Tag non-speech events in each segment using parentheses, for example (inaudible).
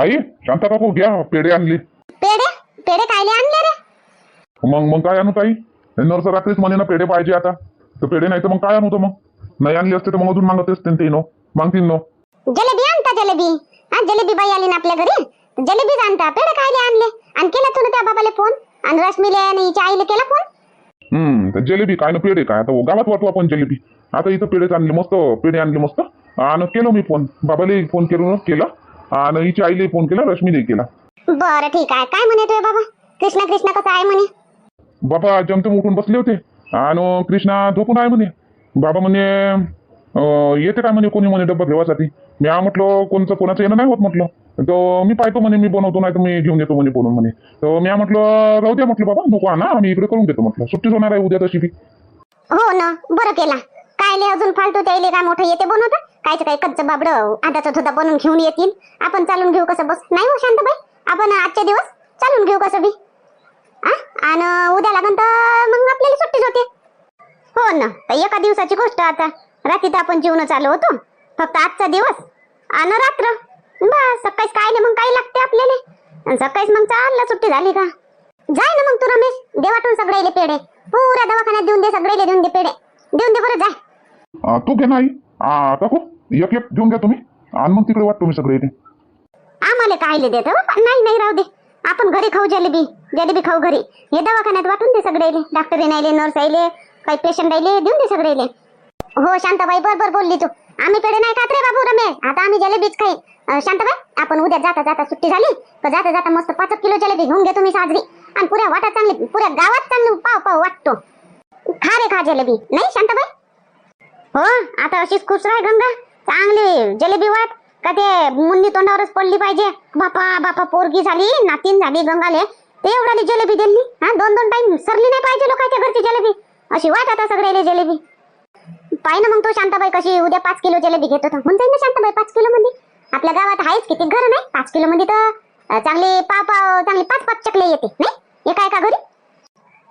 आई शांता काकू घ्या पेढे आणले. पेढे? पेढे कायले आणले रे? मग मग काय आणू ताई? नर्स रात्रीच म्हणे ना पेढे पाहिजे आता. तर पेढे नाही तर मग काय आणू तर मग? नाही आणले असते तर मग अजून मागत असते ते नो मागतील नो जलेबी आणता जलेबी? हा जलेबी बाई आली ना आपल्या घरी? जलेबीच आणता. पेढे कायले आणले? आणि केला तू त्या बाबाला फोन? आणि रश्मीले आणि हिच्या आईले केला फोन? हम्म तर जिलेबी काय ना पेढे काय? आता गावात वाटू आपण जिलेबी. आता इथं पेढेच आणले मस्त पेढे आणले मस्त. आणि केलो मी फोन. बाबाला फोन करून केला. आणि हिच्या आईला फोन केला रश्मीने केला. बरं ठीक आहे. काय म्हणे तुझे बाबा? कृष्णा कृष्णा कसं आहे म्हणे? बाबा जमते उठून बसले होते. आणि कृष्णा झोपून आहे म्हणे. बाबा म्हणे येते काय म्हणे कोणी म्हणे डब्बा घेवासाठी? मी हा म्हटलं कोणचं कोणाचं येणं नाही होत म्हटलं. तर मी पाहतो म्हणे मी बनवतो नाही तर मी घेऊन येतो म्हणे बनवून म्हणे. तर मी म्हटलं राहू द्या म्हटलं बाबा नको आणा आम्ही इकडे करून घेतो म्हटलं. सुट्टीच होणार आहे उद्या तशी बी. हो ना बरं केला. कायले अजून फालतू त्याले काय मोठं येते बनवता? कायचं काय कच्च बाबड आधाचा सुद्धा बनवून घेऊन येतील? आपण चालून घेऊ कसं बस? नाही हो शांतबाई? आपण आजच्या दिवस चालून घेऊ कसं बी? आणि उद्या लागन तर मग आपल्याला सुट्टीच होते. हो ना तर एका दिवसाची गोष्ट आता. रात्री तर आपण जीवन चालू होतो. फक्त आजचा दिवस आणि रात्र. बस सकाळीच काय नाही मग काय लागते आपल्याला? सकाळीच मग चाललं सुट्टी झाली का? जाय ना मग तू रमेश देवाटून सगळे पेढे. पुऱ्या दवाखान्यात देऊन दे सगळे देऊन दे पेढे. देऊन दे बरं जाय. अं, तू घे नाही. काकू एक एक घेऊन घ्या तुम्ही. आणि मग तिकडे वाट तुम्ही सगळे इथे. आम्हाला कायले देत हो? नाही नाही राहू दे. आपण घरी खाऊ जलेबी. जलेबी खाऊ घरी. हे दवाखान्यात वाटून दे सगळेले डॉक्टर येणारे नर्स आले काही पेशंट आले देऊन दे सगळे हो शांताबाई बरोबर बोलली तू. आम्ही पेढे नाही खात रे बाबू रमेश. आता आम्ही जलेबीच खाई. अं, शांताबाई आपण उद्या जाता जाता सुट्टी झाली. तर जाता जाता मस्त पाच एक किलो जलेबी घेऊन घेतो मी साजरी. आणि पुऱ्या वाटा चांगली पुऱ्या गावात चांगली पाव पाव वाटतो. खा रे खा जलेबी. नाही शांताबाई? हो? आता अशीच खुश राह गंगा. चांगली. जलेबी वाट. का ते मुन्नी तोंडावरच पडली पाहिजे. बापा बापा पोरगी झाली नातीन झाली गंगाले. ते एवढाली जलेबी दिली हा? दोन दोन टाइम सरली नाही पाहिजे लोकांच्या घरची जलेबी. अशी वाट आता सगळ्याले जलेबी. पाय ना मग तो शांताबाई कशी उद्या पाच किलो जलेबी घेत होता. म्हणून ना शांताबाई पाच किलो मध्ये. आपल्या गावात आहेच किती घर नाही. पाच किलो मध्ये तर चांगले पाव पाव चांगले पाच पाच चकले येते नाही? एका एका घरी?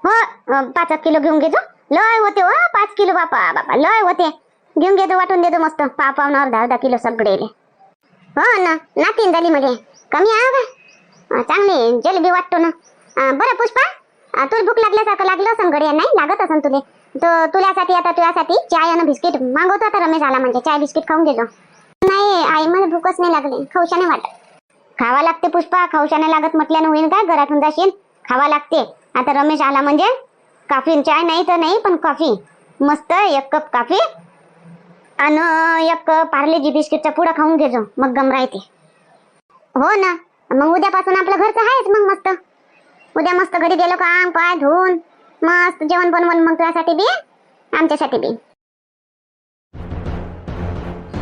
हो पाच एक किलो घेऊन घेतो लय होते हो पाच किलो बापा बापा लय होते. घेऊन घेतो वाटून देतो मस्त. पाव पाव अर्धा अर्धा किलो सगळे. हो ना नातीन झाली मध्ये कमी आहे का चांगली जलेबी वाटतो ना. बरं पुष्पा तुला भूक लागल्यासारखं लागलं असं घडी नाही लागत असं तुले. तो तुझ्यासाठी आता तुझ्यासाठी चाय आणि बिस्किट मागवतो आता रमेश आला म्हणजे. चाय बिस्किट खाऊन घेतो नाही आई मला भूकच नाही लागली. खाऊशा वाटत. खावा लागते पुष्पा. खाऊशा लागत म्हटल्यानं होईल काय? घरातून जाशील खावा लागते. आता रमेश आला म्हणजे काफी चाय नाही तर नाही पण कॉफी मस्त एक कप कॉफी आणि एक पार्लेजी बिस्किटचा पुडा खाऊन घेजो मग गम राहते. हो ना. मग उद्यापासून आपलं घरचं आहेच मग मस्त. उद्या मस्त घरी गेलो का अंग पाय धुवून मस्त जेवण बनवून मग तुझ्यासाठी बी आमच्यासाठी बी.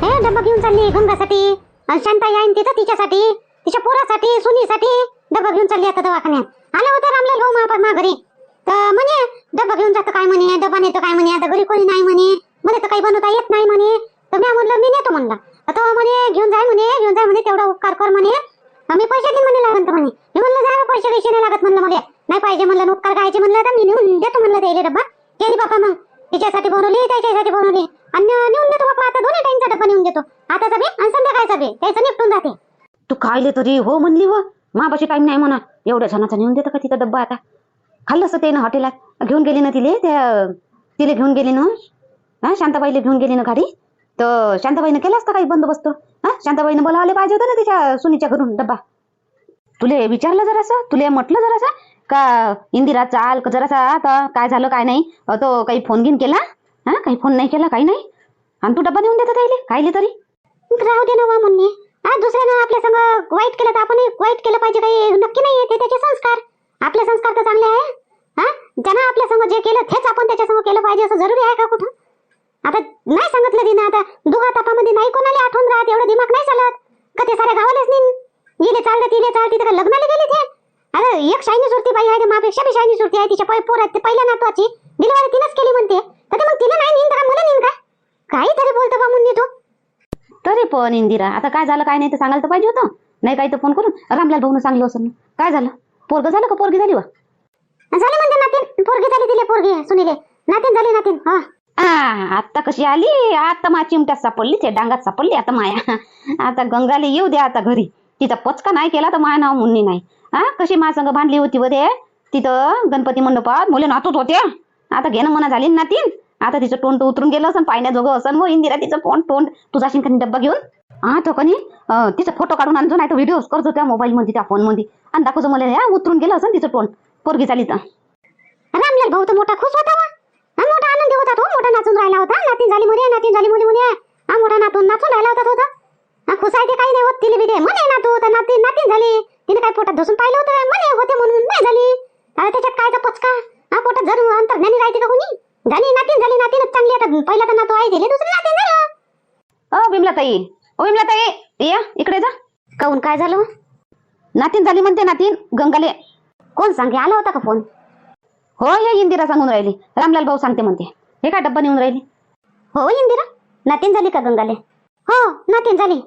हे डब्बा घेऊन चालली गंगासाठी. शांता याईन तिथं तिच्यासाठी तिच्या पोरासाठी सुनीसाठी डब्बा घेऊन चालली आता दवाखान्यात. आलं होतं रामलाल भाऊ मा मा घरी. तर म्हणे डब्बा घेऊन जातो काय म्हणे डबा नेतो काय म्हणे आता घरी कोणी नाही म्हणे मला तर काही बनवता येत नाही म्हणे. तर मी म्हणलं मी नेतो म्हणलं. आता म्हणे घेऊन जाय म्हणे घेऊन जाय म्हणे तेवढा उपकार कर म्हणे. आम्ही पैसे दे म्हणे लागत म्हणे. मी म्हणलं जा पैसे पैसे नाही लागत. म्हणलं मला नाही पाहिजे म्हणलं उपकार करायचे म्हणलं तर मी नेऊन देतो म्हणलं त्याला डब्बा गेली बापा मग. तिच्यासाठी बनवली त्याच्यासाठी बनवली. आणि नेऊन देतो बापा आता दोन्ही टाइमचा डब्बा नेऊन देतो. आता सगळे आणि संध्याकाळचा बे. त्याचं निपटून जाते. तू खायले तरी हो म्हणली व. मापाशी टाइम नाही म्हणा. एवढ्या जणाचा नेऊन देतो का तिथं डब्बा आता? खाल्लं असं ते ना हॉटेलात. घेऊन गेली ना तिले त्या तिले घेऊन गेली ना. हा शांताबाईला घेऊन गेली ना गाडी. तर शांताबाईनं केला असता काही बंदोबस्त? हा शांताबाईनं बोलावले पाहिजे होतं ना तिच्या सुनीच्या घरून डब्बा. तुले विचारलं जरासं? तुले म्हटलं जरासं? का इंदिरा चाल का जरासा आता काय झालं काय नाही? तो काही फोन घेऊन केला? हा काही फोन नाही केला काही नाही? आणि तू डब्बा नेऊन देतो त्याले काहीले तरी? राहू दे ना वा म्हणणे हा दुसऱ्यानं आपल्या संग वाईट केलं तर आपण वाईट केलं पाहिजे काही. नक्की नाही ते त्याचे संस्कार. आपले संस्कार तर चांगले आहे. हा? ज्यानं आपल्या संग जे केलं तेच आपण त्याच्या संग केलं पाहिजे असं जरुरी आहे का कुठं? आता नाही सांगितलं तिनं आता दुहा तापामध्ये नाही कोणाला आठवण राहत एवढं दिमाग नाही चालत. का ते साऱ्या गावालाच नाही गेले तिने तिले चालते तर लग्नाला गेले ते अरे एक शायनी सुरती बाई आहे मापेक्षा बी शायनी सुरती आहे तिच्या पोर आहेत ते पहिल्या नातवाची. डिलिव्हरी तिनंच केली म्हणते. तर ते मग तिने नाही नेईन तर का मला नेईन काय काही तरी बोलतो बा मुन्नी तू. तरी पण इंदिरा आता काय झालं काय नाही ते सांगायला तर पाहिजे होतं. नाही काही तर फोन करून रामलाल भाऊन सांगलं असं. काय झालं? पोरग झालं का? पोरगी झाली वा झाली म्हणते नातीन. पोरगी झाली तिले पोरगी. सुनीले. नातीन झाली नातीन. हा. आता कशी आली? आता मा चिमट्यात सापडली ते डांगात सापडली आता माया. आता गंगाले येऊ द्या आता घरी. तिचा पचका नाही केला तर माया नाव मुन्नी नाही. हा कशी माझ्या संग भांडली होती व तिथं गणपती मंडपात मुले नातूत होते आता घेणं मना झाली नातीन? आता तिचं तोंड उतरून गेलं असं पाण्याजोगं असं मग इंदिरा तिचं तोंड. तोंड तुझा शिंकानी डब्बा घेऊन? हा तो कनी तिचा फोटो काढून आणतो नाही तर व्हिडिओ करतो त्या मोबाईल मध्ये त्या फोनमध्ये. आणि दाखवतो मला उतरून गेलं असं तिचं तोंड. पोरगी चाली तर रामलाल भाऊ तर मोठा खुश होता वा. हा मोठा आनंदी होता तो. मोठा नाचून राहिला होता. नातीन झाली मुली नातीन झाली मुली मुली हा मोठा नातून नाचून राहिला होता तो तर. हा खुश आहे ते काही नाही होत. तिला बी ते म्हणे नातू तर नातीन नातीन झाली. तिने काय पोटात धसून पाहिलं होतं? म्हणे होते म्हणून. नाही झाली. आता त्याच्यात काय तर पचका? हा पोटात जर अंतर्ज्ञानी राहते का कोणी? झाली नातीन झाली नातीनच चांगली. आता पहिला तर नातू आहे दिले दुसरी नातीन झालं. अ विमला ताई ओ विमला ताई या इकडे जा. काऊन? काय झालं? नातीन झाली म्हणते नातीन. गंगाले कोण सांगे आला होता का फोन? हो हे इंदिरा सांगून राहिली. रामलाल भाऊ सांगते म्हणते. हे का डब्बा नेऊन राहिली? हो इंदिरा. नातीन झाली का गंगाले? हो नातीन झाली.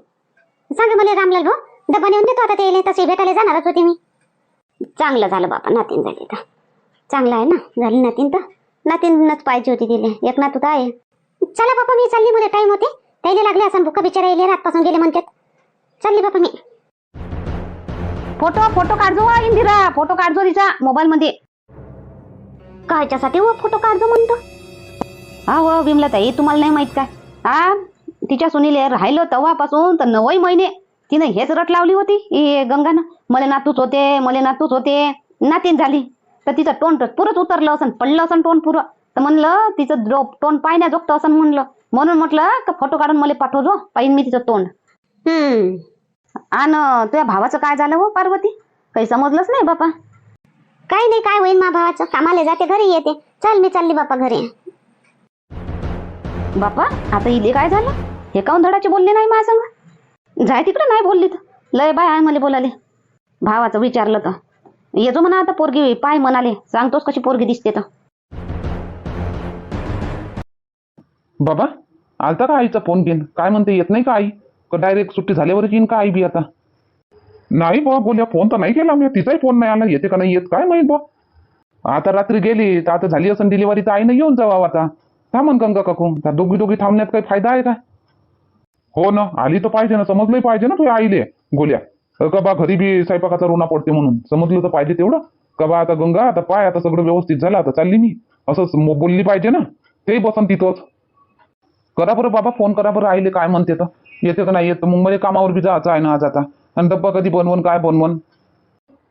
सांग मला रामलाल भाऊ. डब्बा नेऊन देतो आता ते तसे भेटायला जाणारच होते मी. चांगलं झालं बाबा नातीन झाली तर. चांगलं आहे ना? झाली नातीन तर. नातीनच पाहिजे होती तिले. एक नातू तर आहे. चला बापा मी चालली. मला टाईम होते. त्याला लागले असं भुका बिचारा येले रातपासून गेले म्हणतात. चालली बापा मी. फोटो फोटो काढजो हा इंदिरा. फोटो काढजो तिचा मोबाईल मध्ये कायच्यासाठी हो फोटो काढतो म्हणतो? हा हो विमला ताई तुम्हाला नाही माहीत काय? हा तिच्या सुनीले राहिलं तेव्हापासून तर नवई महिने. तिने हेच रट लावली होती ही गंगानं. मला नातूच होते मला नातूच होते. नातीन झाली. तर तिचं तोंड पुरंच उतरलं असं पडलं असं तोंड पुरं. तर म्हणलं तिचं जो तोंड पाहण्याजोगतं असं म्हणलं. म्हणून म्हटलं का फोटो काढून मला पाठवजो पाहिन मी तिचं तोंड. हम्म. आणि तुझ्या भावाचं काय झालं हो पार्वती? काही समजलंच नाही बापा. काही नाही काय होईल मा भावाचं? कामाला जाते घरी येते. चल मी चालली बापा घरी. बापा आता इले काय झालं? हे काऊन धडाचे बोलले नाही माझ्या संग? जाय तिकडे नाही बोलली तर. लय बाय आहे मला बोलाले. भावाचं विचारलं तर. येतो म्हणा आता पोरगी पाय म्हणाले. सांगतोस कशी पोरगी दिसते तर. बाबा आलता का आईचा फोन घेऊन काय म्हणते येत नाही का आई? का डायरेक्ट सुट्टी झाल्यावर येईन का आई बी आता? नाही बा बोल्या फोन तर नाही केला मी. तिचाही फोन नाही आला. येते का नाही येत? काय माहीत बा आता रात्री गेली तर आता झाली असेल डिलिव्हरी तर आईनं येऊन जावा आता. थांबन गंगा काकू. त्या दोघी दोघी थांबण्यात काही फायदा आहे का? हो ना आली तर पाहिजे ना. समजलंही पाहिजे ना तुझ्या आईले. गोल्या. का बा घरी बी स्वयंपाकाचा रुणा पडते म्हणून. समजलं तर पाहिजे तेवढं. का बा आता गंगा आता पाय आता सगळं व्यवस्थित झालं आता चालली मी. असंच बोलली पाहिजे ना. तेही बसन तिथंच. करा बरं बाबा फोन करा बरं आईले काय म्हणते तर. येते का नाही येत मग मला कामावर बी जायचं आहे ना आज आता. आणि डब्बा कधी बनवून काय बनवून?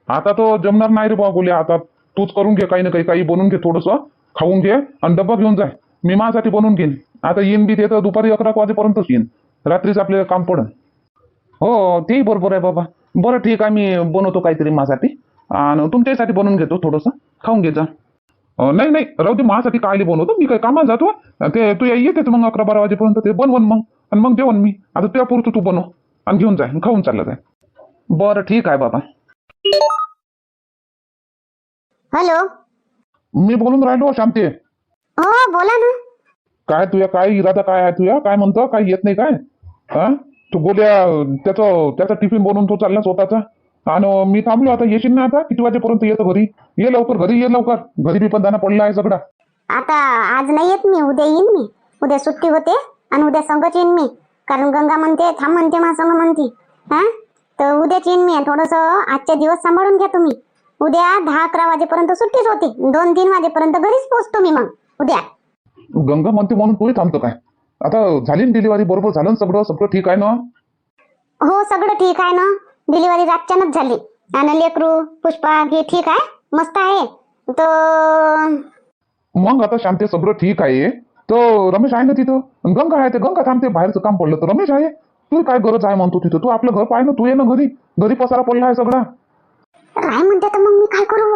आता तो जमणार नाही रे बा बोल्या आता तूच करून घे काही ना काही काही बनवून घे थोडंसं खाऊन घे आणि डब्बा घेऊन जाय मी माझ्यासाठी बनवून घेईन. आता येईन बी ते तर दुपारी अकरा वाजेपर्यंतच येईन. रात्रीच आपल्याला काम पडेल हो तेही बरोबर आहे बाबा. बरं ठीक आहे मी बनवतो काहीतरी माझ्यासाठी. आणि तुमच्यासाठी बनवून घेतो थोडंसं. खाऊन घे जा. नाही नाही राहू दे माझ्यासाठी कायले बनवतो. मी काय कामाला जातो ते तू या- येतेच मग अकरा बारा वाजेपर्यंत ते बनवून मग. आणि मग जेवण मी. आता तुझ्या पुरतं तू बनव. आणि घेऊन जाय खाऊन चालला जाय बरं ठीक आहे बाबा. हॅलो. मी बोलून राहिलो शांती. हो बोला ना. काय तुया काय इरादा काय आहे तुया काय म्हणतो? काय येत नाही काय? हा तू गोल्या त्याचं त्याचा टिफिन बनवून तो चालला स्वतःचा? आणि मी थांबलो आता येशील ना आता? किती वाजेपर्यंत येतो घरी? ये लवकर घरी ये लवकर. घरी बी पण दाना पडला आहे सगळा. आता आज नाही येत मी उद्या येईन मी. उद्या सुट्टी होते आणि उद्या संगत येईन मी. कारण गंगा म्हणते थांब म्हणते मा संग म्हणते. हा? तर उद्याच येईन मी थोडस आजचे दिवस सांभाळून घ्या तुम्ही. उद्या दहा अकरा वाजेपर्यंत सुट्टीच होती. दोन तीन वाजेपर्यंत घरीच पोहोचतो मी मग उद्या. गंगा म्हणते म्हणून तूही थांबतो काय? आता झाली ना डिलिव्हरी बरोबर झालं ना सगळं? सगळं ठीक आहे ना? हो सगळं ठीक आहे ना. डिलिव्हरी रातच्यानच झाली. आणि लेकरू पुष्पा हे ठीक आहे? मस्त आहे? तर मग आता शांती सगळं ठीक आहे? तो रमेश आहे ना तिथं? गंगा आहे ते गंगा थांबते बाहेरचं काम पडलं तर. रमेश आहे? तू काय गरज आहे म्हणतो तिथं? तू आपलं घर पाय ना तू ये ना घरी. घरी पसारा पडला आहे सगळा. राय म्हणते तर मग मी काय करू?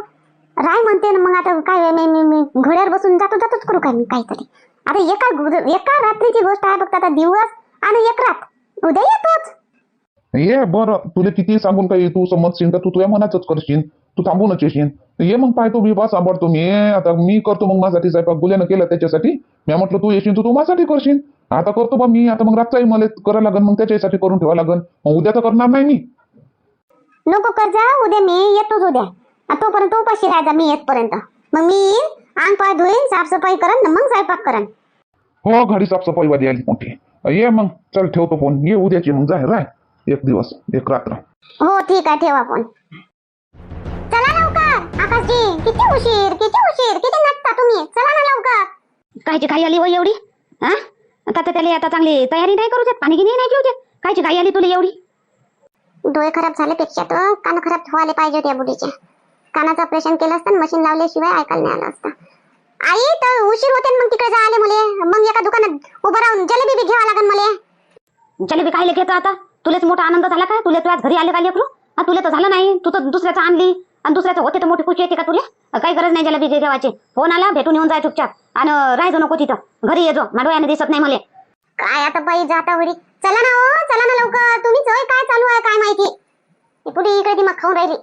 राय म्हणते ना मग आता काय मी मी मी घोड्यावर बसून जातो जातोच करू काय मी काहीतरी. आता एका गु- एका रात्रीची गोष्ट आहे फक्त आता दिवस आणि एक रात. उद्या येतोच. ये बरं तुला किती सांगून काही तू समजशील का तू तुझ्या मनाचंच करशील तू थांबूनच येशील. ये मग पाहतो मी बा सांभाळतो मी आता मी करतो मग माझ्यासाठी स्वयंपाक गुल्यानं केलं त्याच्यासाठी. मी म्हटलं तू येशील तर तू माझ्यासाठी करशील. आता करतो बा मी आता मग रातचाही मला करायला लागन मग त्याच्यासाठी करून ठेवा लागन. मग उद्या तर करणार नाही मी. नको कर जा उद्या मी येतोच उद्या. आ, तोपर्यंत उपाशी राहायचा मी येतपर्यंत. मग मी येईन अंग पाय धुईन साफसफाई करन मग स्वयंपाक करन. हो घडी साफसफाई वाली आली मोठी. ये मग चल ठेवतो फोन. ये उद्याची मग जाय राय एक दिवस एक रात्र. हो ठीक आहे ठेवा फोन चला लवकर. आकाशजी किती उशीर किती उशीर किती नटता तुम्ही? चला ना लवकर. कायची घाई आली वय एवढी? हा? आता तर त्याला आता चांगली तयारी नाही करू देत पाणी गिनी नाही पिऊ देत. कायची घाई आली तुला एवढी? डोळे खराब झाल्यापेक्षा तर कान खराब व्हायला पाहिजे होते या बुडीचे कानाचं ऑपरेशन केलं असतं मशीन लावल्याशिवाय ऐकायला नाही आलं असतं. आई तर उशीर होते ना मग तिकडे जायला मुले. मग एका दुकानात उभं राहून जलेबी बी घ्यावा लागेल मला. जलेबी खायला घेतो आता? तुलाच मोठा आनंद झाला का तुला तुझ्या घरी आले का लेकरू हा तुला तर झालं नाही. तू तर दुसऱ्याचं आणली. आणि दुसऱ्याचं होते तर मोठी खुशी येते का तुला? काही गरज नाही जलेबी घेवायची फोन आला भेटून येऊन जाय चुपचाप. आणि राहायचो नको तिथं. घरी येजो डोळ्याने दिसत नाही मला. काय आता बाई जाता वरी चला ना हो चला ना लवकर. तुम्ही होय काय चालू आहे काय माहिती? ही पुढे इकडे ती मग खाऊन राहिली.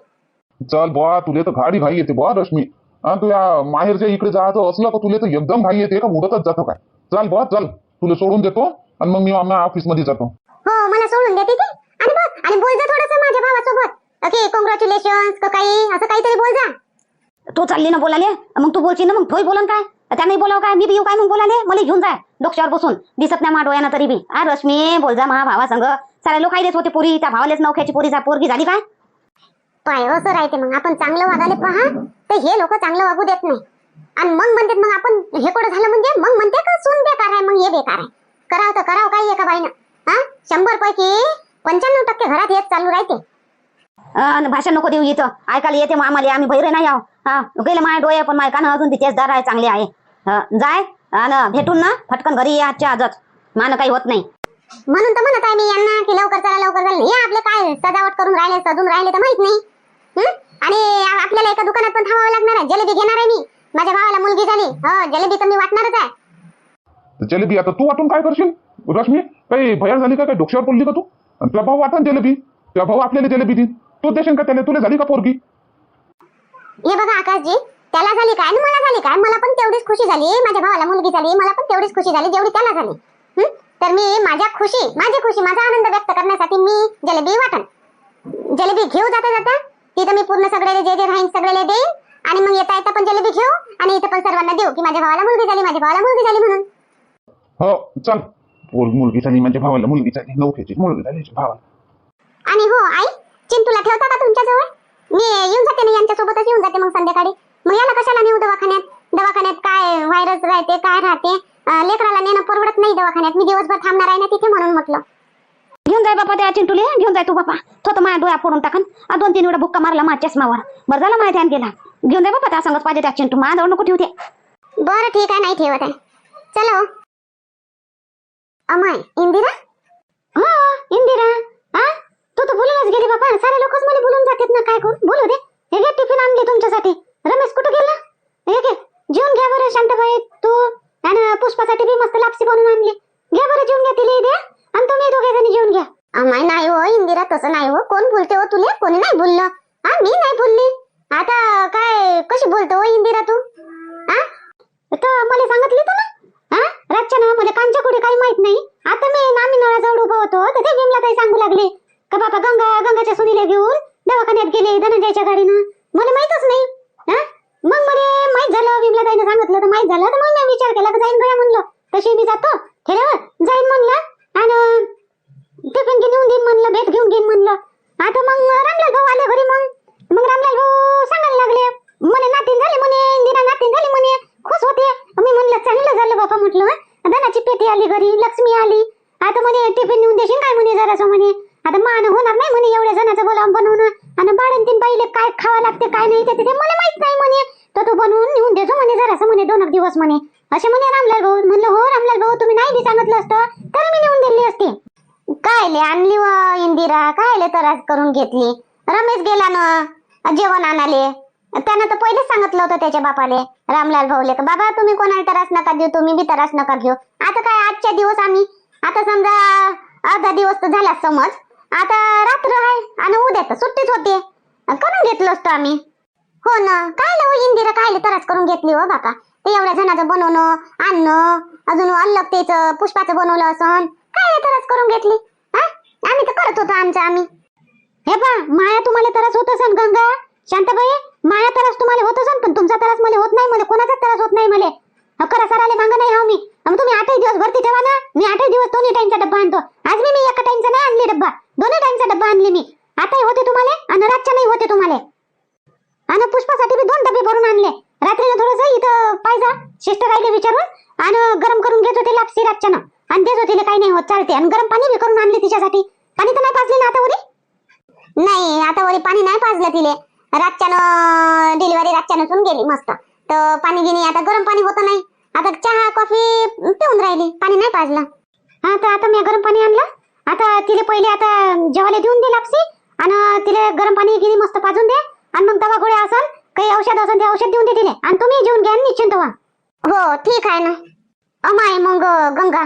चल बुवा तुला तर गाडी घाई येते बुवा रश्मी. हा तू या माहेरच्या इकडे जायचं असलं का तुला तर एकदम घाई येते का? उडतच जातो काय? चल बुवा चल. तुला सोडून देतो. आणि मग मी आम्ही ऑफिसमध्ये जातो. हो मला सोडून देते ती आणि बस आणि बोल जा थोडस माझ्या भावासोबत. ओके कॉंग्रॅच्युलेशन का काही असं काहीतरी बोल जा. तू चालली ना बोलाले मग तू बोलची ना मग तोही बोलन काय? त्याने बोलाव काय? मी बी येऊ काय मग बोलाले मला घेऊन जाय डोक्यावर बसून. दिसत नाही मा डोळ्यानं तरी बी. आ रश्मी बोल जा मा भावा संग सारे लोक देत होते पोरी. त्या भावालेच नवख्याची पोरी जा पोरगी झाली काय? पाय असं राहते मग. आपण चांगलं वागायला पहा. तर हे लोक चांगलं वागू देत नाही. आणि मग म्हणतात मग आपण हे कुठं झालं म्हणजे मग म्हणते का सून बेकार आहे मग हे बेकार आहे करावं तर करावं काय एका बाईनं हा शंभर पैकी पंच्याण्णव टक्के घरात हेच चालू राहते अन भाषण नको देऊ इथं. ऐकायला येते मग आम्हाला. आम्ही बहिरे नाही आहो. हा गेले माझे डोळे पण माझ्या कान अजून तिचेच दार आहे चांगले आहे. जाय आणि भेटून ना फटकन घरी ये आजच्या आजच. मान काही होत नाही. म्हणून तर म्हणत आहे मी यांना की लवकर चला लवकर चला. हे आपले काय सजावट करून राहिले सजून राहिले तर माहीत नाही. हं? आणि आपल्याला एका दुकानात पण थांबावं लागणार आहे. जलेबी घेणार आहे मी. माझ्या भावाला मुलगी झाली. हो जलेबी तर मी वाटणारच आहे. तर जलेबी आता तू वाटून काय करशील? रश्मी काही भयार झाली का? काय डोक्यावर पडली का तू? आणि तुला भाऊ वाटन जलेबी. तुला भाऊ आपल्याला जलेबी देईन. तू देशील का त्याला तुला झाली का पोरगी? हे बघा आकाशजी त्याला झाली काय आणि मला झाली काय मला पण तेवढीच खुशी झाली. माझ्या भावाला मुलगी झाली मला पण तेवढीच खुशी झाली जेवढी त्याला झाली. हं? तर मी माझ्या खुशी माझी खुशी माझा आनंद व्यक्त करण्यासाठी मी जलेबी वाटन जलेबी घेऊ जाता जाता तिथं मी पूर्ण सगळ्याला जे जे राहीन सगळ्याला देईन आणि मग येता येता पण जलेबी घेऊ आणि इथं पण सर्वांना देऊ की माझ्या भावाला मुलगी झाली माझ्या भावाला मुलगी झाली म्हणून. हो चल. पोर मुलगी झाली माझ्या भावाला मुलगी झाली नवख्याची मुलगी झाली भावाला. आणि हो आई चिंटूला ठेवता का तुमच्याजवळ? मी येऊन जाते ना यांच्यासोबतच येऊन जाते मग संध्याकाळी. मग याला कशाला नेऊ दवाखान्यात? दवाखान्यात काय व्हायरस राहते काय राहते? लेकराला नेणं परवडत नाही दवाखान्यात. मी दिवसभर थांबणार आहे ना तिथे म्हणून म्हटलं. घेऊन जाय बापा त्या चिंटुले घेऊन जाय तू बापा. तो तर माझ्या डोळ्या फोडून टाकन. आ दोन तीन वेळा बुक्का मारला माझ्या चष्मावर बरं झालं माझ्या ध्यान गेला. घेऊन जाय बापा त्या संगत पाहिजे त्या चिंटू. माझ्याजवळ नको ठेवते बरं ठीक आहे नाही ठेवत आहे. चलो. अमाय इंदिरा? हा इंदिरा. हा तू तर बोलूनच गेली बापा. सारे लोकच मला बोलून जातात ना. काय करू? बोलू दे. हे घे टिफिन आणली तुमच्यासाठी. रमेश कुठं गेला? हे घे. जेवून घ्या बरं शांतबाई तू आणि पुष्पासाठी बी मस्त लापसी बनवून आणली. घ्या बरं जेवून घ्या तिला द्या. आणि तुम्ही दोघे जणी जेवून घ्या. अमाय नाही हो इंदिरा तसं नाही हो. कोण बोलते हो तुले? कोणी नाही बोललं. हा मी नाही बोलली. आता काय कशी बोलतो हो इंदिरा तू? हा तर मला सांगितलं तू ना. हा रातच्या ना म्हणजे मला कांच्या कुठे काही माहीत नाही. आता मी नामी नळाजवळ उभा होतो. तर ते विमला काही सांगू लागले. का बाबा गंगा गंगाच्या सुनीला घेऊन दवाखान्यात गेले धनंजयच्या गाडीनं? मला माहितच नाही. हा? मग मला माहीत झालं विमला ताईनं सांगितलं तर माहीत झालं. तर मग मी विचार केला जाईन गया म्हणलं. तशी मी जातो? ठेल्यावर जाईन म्हणलं. आणि टिफिन घेऊन देईन म्हणलं भेट घेऊन घेईन म्हणलं. आता मग रामलाल भाऊ आले घरी मग. मग रामलाल भाऊ सांगायला लागले. म्हणे नातीन झाले म्हणे इंदिरा नातीन झाली म्हणे. खुश होते. मी म्हणलं चांगलं झालं बापा म्हटलं. धनाची पेटी आली घरी लक्ष्मी आली. आता म्हणे टिफिन नेऊन देशील काय म्हणे जरासं म्हणे? आता मान होणार नाही म्हणे एवढ्या जणांचं बोलावून बनवणं आणि बाळन तीन पहिले काय खावा लागते काय नाही ते मला माहीत नाही म्हणे. तर तू बनवून नेऊन देजो म्हणे जरासं म्हणे दोन दिवस म्हणे. असे म्हणे रामलाल भाऊ म्हणलं हो रामलाल भाऊ तुम्ही नाही बी सांगितलं असतं तर मी नेऊन दिली असती. कायले आणली व इंदिरा कायले त्रास करून घेतली? रमेश गेला ना जेवण आणाले? त्यानं तर पहिलेच सांगितलं होतं त्याच्या बापाले रामलाल भाऊले का बाबा तुम्ही कोणाला त्रास नका देऊ तुम्ही बी त्रास नका घेऊ. आता काय आजच्या दिवस आम्ही आता समजा अर्धा दिवस तर झाला समज आता रात्र आहे आणि उद्या तर सुट्टीच होते. करून घेतलं असतो आम्ही. हो ना काय हो इंदिरा कायले त्रास करून घेतली हो काका ते एवढ्या जणाचं बनवणं आणणं अजून अलगतेचं पुष्पाचं बनवलं असं काय त्रास करून घेतली? आम्ही तर करत होतो आमचं आम्ही. हे बा माया तुम्हाला त्रास होत असन गंगा. शांताबाई माया त्रास तुम्हाला होत असन पण तुमचा त्रास मला होत नाही मला कोणाचा त्रास होत नाही मला. अहो, सर सराले मांग नाही हा मी. मग तुम्ही आठही दिवस भरती ठेवा ना. मी आठही दिवस दोन्ही टाइमचा डब्बा आणतो. आज मी मी एका टाइमचा नाही आणली डब्बा. दोन्ही टाइमचा डब्बा आणले मी. आताही होते तुम्हाला आणि रातच्या नाही होते तुम्हाला. आणि पुष्पासाठी बी दोन डबे भरून आणले. रात्रीला थोडस इथं पाहिजा शिष्ट राहिले विचारून आणि गरम करून घेत होते लापसी रातच्यानं. आणि देत होते काही नाही होत चालते. आणि गरम पाणी बी करून आणले तिच्यासाठी. पाणी तर नाही पाजले ना आता वरी नाही आता वरी पाणी नाही पाजलं तिले. रातच्यानं डिलिव्हरी रातच्यानं होऊन गेली मस्त. तर पाणी गिनी आता गरम पाणी होतं नाही. आता चहा कॉफी पिऊन राहिली. पाणी नाही पाजलं. हा तर आता मी गरम पाणी आणलं. आता तिले पहिले आता जेवायला देऊन दे लापसी आणि तिले गरम पाणी गिनी मस्त पाजून दे आणि मग दवा गोळ्या असन काही औषध असन ते औषध देऊन दे तिले आणि तुम्ही जेवून घ्या निश्चिंत व्हा. हो ठीक आहे ना. अमाय मग गंगा.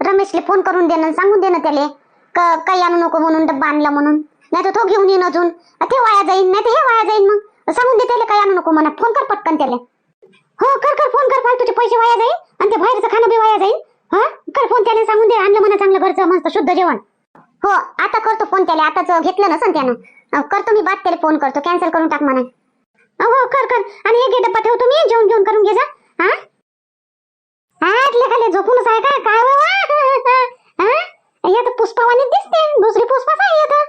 रमेशले फोन करून दे ना सांगून दे ना त्याले. काही आणू नको म्हणून डब्बा आणला म्हणून. नाही तर तो घेऊन येईन अजून. ते वाया जाईन नाही तर हे वाया जाईन मग. सांगून दे त्याले काही आणू नको म्हणा. फोन कर पटकन त्याले. हो कर कर फोन कर. फालतूचे पैसे वाया जाईल आणि ते बाहेरचं खाणं बी वाया जाईल हा? कर फोन त्याला सांगून दे. आणलं म्हणा चांगलं घरचं मस्त शुद्ध जेवण. हो आता करतो फोन त्याला. आताच घेतलं नसन त्यानं. करतो मी बात त्याला फोन करतो. कॅन्सल करून टाक म्हणा. हो कर कर. आणि एक डब्बा ठेवतो मी जेवण जेवण करून घे जा. हा? आटले खाली झोपूनच आहे का काय बाबा? (laughs) तर पुष्पावानी दिसते. दुसरी पुष्पाच आहे आता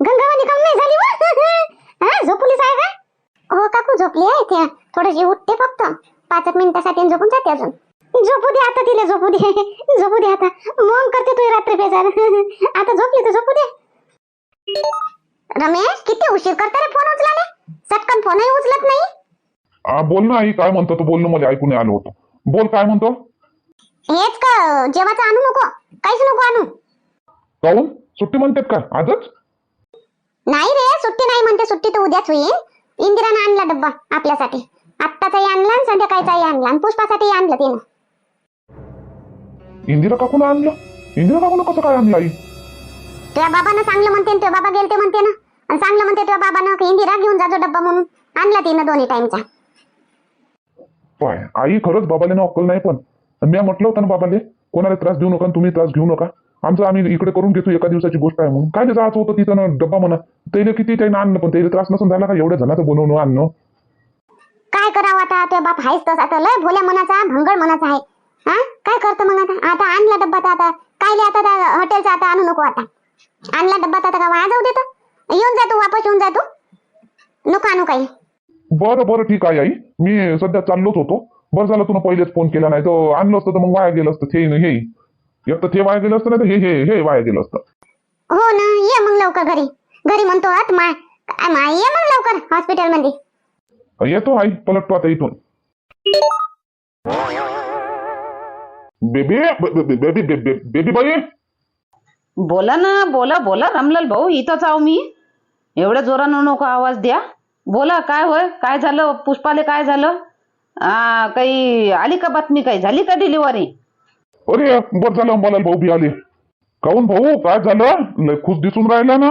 गंगावानी काम नाही झाली वा (laughs) हा? आहे का? हो काकू झोपली आहे त्या थोडीशी उठते फक्त. पाच एक मिनिटासाठी झोपून जाते अजून. झोपू दे आता तिला झोपू दे. झोपू दे आता. मग करते तू रात्री बेजार. आता झोपली तर झोपू दे. रमेश किती उशीर करता रे फोन उचलाले सटकन फोनही उचलत नाही. आ, बोल ना आई काय म्हणतो तो? बोल ना मला ऐकून नाही आलं होतं. बोल काय म्हणतो? हेच का जेवाचं आणू नको? काहीच नको आणू. काऊन? सुट्टी म्हणतात का? आजच? नाही रे सुट्टी नाही म्हणते. सुट्टी तर उद्याच होईल. इंदिरानं आणला डब्बा आपल्यासाठी. आत्ताचाही आणला आणि संध्याकाळचाही आणला आणि पुष्पासाठी आणलं तिनं. इंदिरा काकून आणलं? इंदिरा काकून कसं काय आणलं आई? तुझ्या बाबानं चांगलं म्हणते तुझ्या बाबा गेलते म्हणते ना. आणि चांगलं म्हणते तुझ्या बाबानं की इंदिरा घेऊन जाजो डब्बा म्हणून. आणला तिनं दोन्ही टाइमचा पाय आई खरंच बाबाले ना अक्कल नाही पण. मी म्हटलं होतं ना बाबाले कोणाला त्रास देऊ नका आणि तुम्ही त्रास घेऊ नका. आमचं आम्ही इकडे करून घेतो एका दिवसाची गोष्ट आहे म्हणून. काय ते जायचं होतं तिथं ना डब्बा म्हणा. त्याला किती त्यानं आणलं पण त्याला त्रास नसून झाला का? एवढ्या जणांचं बनवणं आणणं. काय करावं आता? तुझ्या बाप आहेच तसा. तर लय भोल्या मनाचा भंगळ मनाचा आहे. हा? काय करतो मग आता? आता आणला डब्बा तर आता. कायले आता हॉटेलचा आता आणू नको आता. आणला डब्बा तर आता का वाया जाऊ देतो? येऊन जा तू वापस येऊन जा तू. नको आणू काही. बरं बरं ठीक आहे आई. मी सध्या चाललोच होतो. बरं झालं तुला पहिलेच फोन केला नाही. तर आणलं असतं तर मग वाया गेलं असतं. ते हे. एक तर ते वाया गेलं असतं नाही तर हे हे हे वाया गेलं असतं. हो ना ये मग लवकर घरी. घरी म्हणतो आत माय काय माय ये मग लवकर हॉस्पिटलमध्ये. येतो आई पलटतो आता इथून. बेबी बेबी बेबी बाई. बोला ना बोला बोला रामलाल भाऊ इथंच आहो मी. एवढ्या जोरानं नको आवाज द्या. बोला काय होय काय झालं पुष्पाले काय झालं? आ, काही आली का बातमी काही? झाली का डिलिव्हरी अरे बरं झालं अंबालाल भाऊ बी आले. काऊन भाऊ काय झालं? लय खुश दिसून राहिला ना.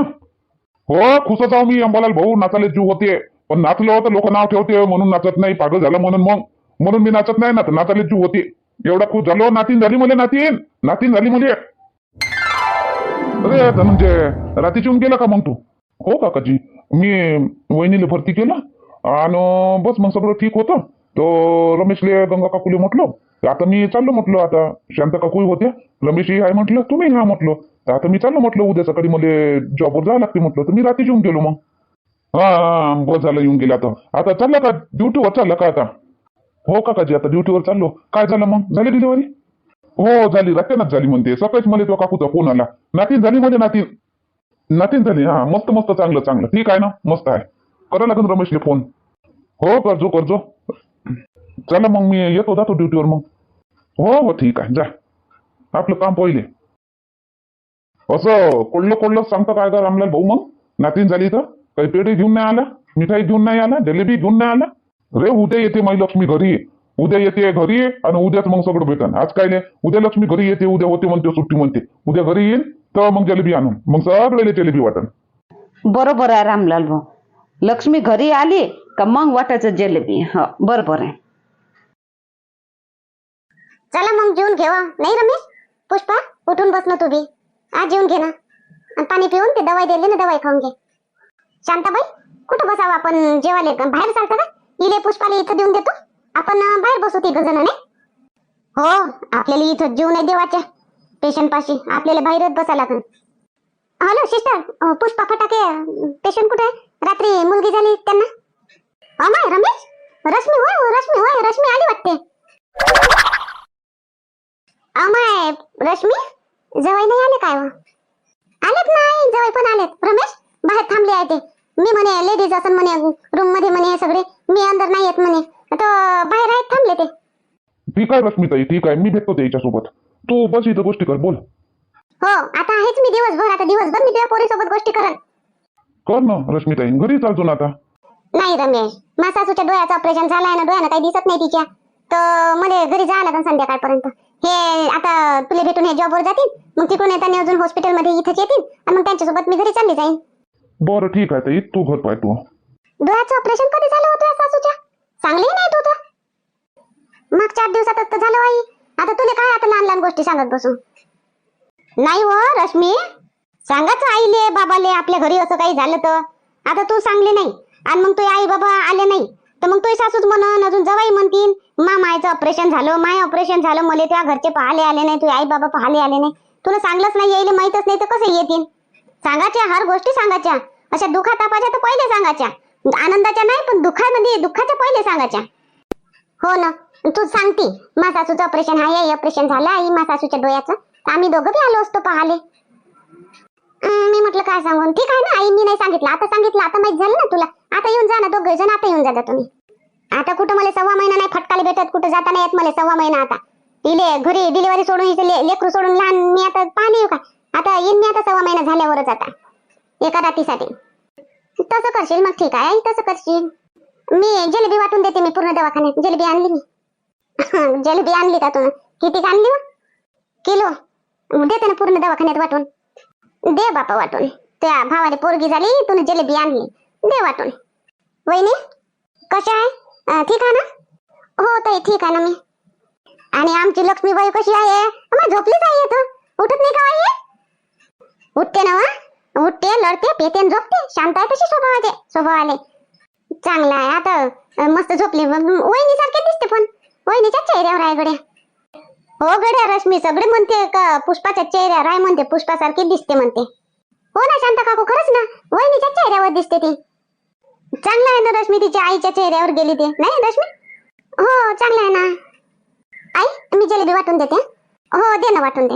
हो खुशच आहो मी अंबालाल भाऊ नाचायला जीव होते. पण नाचलं होतं लोक नाव ठेवते म्हणून नाचत नाही पागल झालं म्हणून मग. म्हणून मी नाचत नाही ना तर नाचायला जीव होते. एवढा खुश झालो. नातीन झाली मला नातीन. नातीन झाली म्हणजे अरे धनंजय म्हणजे रात्रीची येऊन गेला का मग तू? हो काकाजी. मी वहिनीला भरती केलं आणि बस मग सगळं ठीक होतं. तो रमेशले गंगा काकूले म्हटलं. तर आता मी चाललो म्हटलं आता शांत काकू होत्या रमेशही आहे म्हटलं तुम्ही हा म्हटलं. तर आता मी चाललो म्हटलं उद्या सकाळी मला जॉबवर जावं लागते म्हटलं. तर मी रात्री येऊन गेलो मग. हा हा बस झालं येऊन गेलं आता. आता चालला का? ड्युटीवर चालला का आता? हो काकाजी आता ड्युटीवर चाललो. काय झालं मग? झाली डिलिव्हरी हो झाली. रात्यानच झाली म्हणते. सकाळीच मला तो काकूचा फोन आला. नातीन झाली म्हणजे नातीन. नातीन झाली हा. मस्त मस्त चांगलं चांगलं. ठीक आहे ना? मस्त आहे. करा लागेल रमेशले फोन हो करजो करजो. चला मग मी येतो जातो ड्युटीवर मग. हो हो ठीक आहे. जा. आपलं काम पहिले. असं कोडलं कोडलं सांगता काय का रामलाल भाऊ मग? नातीन झाली तर काही पेढे घेऊन नाही आला? मिठाई घेऊन नाही आला? जलेबी घेऊन नाही आला? रे उद्या येते माई लक्ष्मी घरी. उद्या येते घरी आणि उद्याच मग सगळं भेटन. आज काय नाही उद्या लक्ष्मी घरी येते उद्या होते म्हणते सुट्टी म्हणते. उद्या घरी येईल तर मग जलेबी आणून. मग सगळे जलेबी वाटन. बरोबर आहे रामलाल भाऊ. लक्ष्मी घरी आली का मग वाटायचं जिलेबी? हो बरोबर आहे. चला मग जेवून घेवा नाही रमेश? पुष्पा उठून बस ना तू बी. आज जेवून घे ना. आणि पाणी पिऊन ते दवाई दिली ना दवाई खाऊन घे. शांताबाई कुठं बसावं आपण? जेवायला का? बाहेर चालतं का? इले पुष्पाला इथं देऊन देतो. आपण बाहेर बसू तिघ जण हो आपल्याला इथं जीव नाही देवाच्या. पेशंट पाशी आपल्याला बाहेरच बसा लागेल. हॅलो सिस्टर पुष्पा फटाके पेशंट कुठे रात्री मुलगी झाली त्यांना. अमाय रमेश? रश्मी होय हो, रश्मी होय रश्मी आली वाटते. अमाय रश्मी जवळ नाही आले काय हो? आलेत नाही जवळ पण आलेत. रमेश बाहेर थांबले आहे ते. मी म्हणे लेडीज असं म्हणे रूममध्ये म्हणे सगळे. मी अंदर नाही येत म्हणे. तर बाहेर आहेत थांबले ते. ठीक आहे रश्मीताई? ठीक आहे मी भेटतो त्याच्यासोबत तू बस इथं गोष्टी कर बोल. हो आता आहेच मी दिवसभर. आता दिवसभर मी तुझ्या पोरीसोबत गोष्टी करन. कर ना रश्मीताई. घरी चालतो ना आता. नाही रमेश माझ्या सासूच्या डोळ्याचं ऑपरेशन झालंय ना डोळ्यानं काही दिसत नाही तिच्या. तर मला घरी जावं लागेल संध्याकाळपर्यंत. हे आता तुला भेटून हे जॉबवर जातील. मग तिकडून येताना अजून हॉस्पिटलमध्ये इथंच येतील. आणि मग त्यांच्यासोबत मी घरी चालली जाईन. बरं ठीक आहे ताई. तू घर पाय तू. डोळ्याचं ऑपरेशन कधी झालं होतं सासूच्या? चांगली नाही तू तर. मग चार दिवसातच तर झालं आई आता तुला काय आता लहान लहान गोष्टी सांगत बसू? नाही हो रश्मी. सांगाच आईले बाबाले आपल्या घरी असं काही झालं तर. आता तू सांगले नाही. आणि मग तुझे आई बाबा आले नाही. तर मग तुझी सासूच म्हणन अजून जवाई म्हणतील मा मायचं ऑपरेशन झालं माय ऑपरेशन झालं मला त्या घरचे पाहले आले नाही तुझे आई बाबा पाहले आले नाही. तुला सांगलंच नाही येईल माहीतच नाही तर कसं येतील सांगाच्या हर गोष्टी सांगायच्या. अशा दुखातापाच्या तर पहिले सांगायच्या. आनंदाच्या नाही पण दुःखामध्ये दुःखाच्या पहिले सांगायच्या. हो ना. तू सांगती मा सासूचं ऑपरेशन हा आई ऑपरेशन झालं आई मा सासूच्या डोळ्याचं. आम्ही दोघं बी आलो असतो पाहाले मी म्हटलं काय सांगून ठीक आहे ना आई मी नाही सांगितलं. आता सांगितलं आता माहीत झालं ना तुला. आता येऊन जा ना दोघं जण आता येऊन जाता तुम्ही. आता कुठं मला सव्वा महिना नाही फटकाले भेटत कुठं जाता नाही येत मला सव्वा महिना आता. इले घरी डिलिव्हरी सोडून इथे लेकरू सोडून लहान मी आता पाहणे येऊ का? आता येईन मी आता सव्वा महिना झाल्यावरच आता एका रात्रीसाठी तसं करशील मग ठीक आहे. तसं करशील. मी जलेबी वाटून देते मी पूर्ण दवाखान्यात. जलेबी आणली मी. (laughs) जलेबी आणली का तू? किती आणली किलो. देते ना पूर्ण दवाखान्यात वाटून. दे बापा वाटून. त्या भावाने पोरगी झाली तुला जलेबी आणली. दे वाटून. वहिनी कशा आहे? ठीक आहे ना? हो ताई ठीक आहे ना मी. आणि आमची लक्ष्मीबाई कशी आहे? मग झोपलीच आहे तू उठत नाही का उठते ना वा? उठते लढते पेते आणि झोपते. शांत आहे तशी स्वभावाचे. स्वभावाले चांगला आहे. आता मस्त झोपली. वहिनी सारखे दिसते पण. वहिनीच्या चेहऱ्यावर आहे गड्या. हो गड्या रश्मी. सगळे म्हणते का पुष्पाच्या चेहऱ्यावर आहे म्हणते. पुष्पासारखी दिसते म्हणते. हो ना शांता काकू खरंच ना? वहिनीच्या चेहऱ्यावर दिसते ती. चांगलं आहे ना रश्मी? तिच्या आईच्या चेहऱ्यावर गेली ते. नाही रश्मी? हो चांगलं आहे ना. आई मी जलेबी वाटून देते हो दे ना वाटून दे.